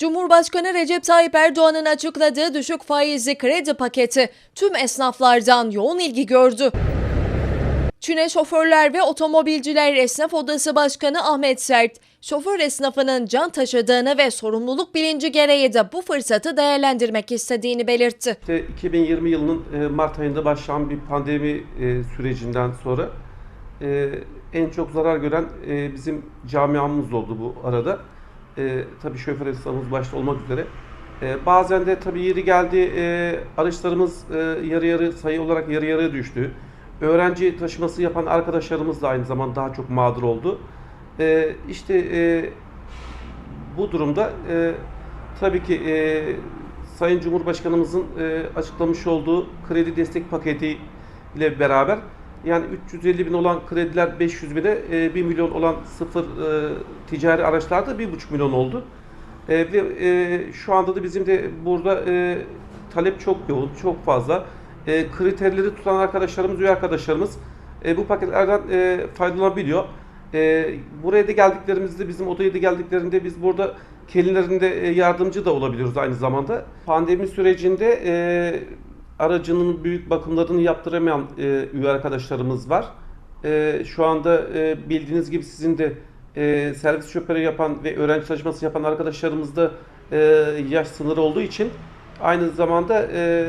Cumhurbaşkanı Recep Tayyip Erdoğan'ın açıkladığı düşük faizli kredi paketi tüm esnaflardan yoğun ilgi gördü. Çin'e Şoförler ve Otomobilciler Esnaf Odası Başkanı Ahmet Sert, şoför esnafının can taşıdığını ve sorumluluk bilinci gereği de bu fırsatı değerlendirmek istediğini belirtti. İşte 2020 yılının e, Mart ayında başlayan bir pandemi e, sürecinden sonra e, en çok zarar gören bizim camiamız oldu bu arada. E, Tabii şoför esnafımız başta olmak üzere. E, Bazen de tabii yeri geldi e, araçlarımız e, yarı yarı sayı olarak yarı yarıya düştü. Öğrenci taşıması yapan arkadaşlarımız da aynı zamanda daha çok mağdur oldu. E, İşte e, bu durumda e, tabii ki e, Sayın Cumhurbaşkanımızın e, açıklamış olduğu kredi destek paketi ile beraber yani 350 bin olan krediler 500 bine, e, 1 milyon olan sıfır e, ticari araçlarda 1,5 milyon oldu. E, ve e, şu anda da bizim de burada e, talep çok yoğun, çok fazla. E, kriterleri tutan arkadaşlarımız, üye arkadaşlarımız e, bu paketlerden e, faydalanabiliyor. E, buraya da geldiklerimizde, bizim odaya da geldiklerinde biz burada kendilerinde e, yardımcı da olabiliyoruz aynı zamanda. Pandemi sürecinde e, aracının büyük bakımlarını yaptıramayan e, üye arkadaşlarımız var. E, şu anda e, bildiğiniz gibi sizin de e, servis şoförü yapan ve öğrenci taşıması yapan arkadaşlarımızda e, yaş sınırı olduğu için aynı zamanda e,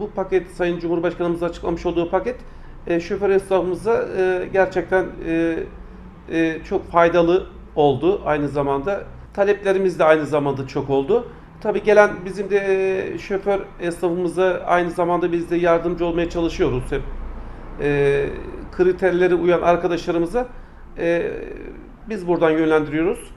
bu paket Sayın Cumhurbaşkanımız açıklamış olduğu paket e, şoför esnafımıza e, gerçekten e, e, çok faydalı oldu aynı zamanda. Taleplerimiz de aynı zamanda çok oldu. Tabii gelen bizim de e, şoför esnafımıza aynı zamanda biz de yardımcı olmaya çalışıyoruz hep. E, kriterlere uyan arkadaşlarımıza e, biz buradan yönlendiriyoruz.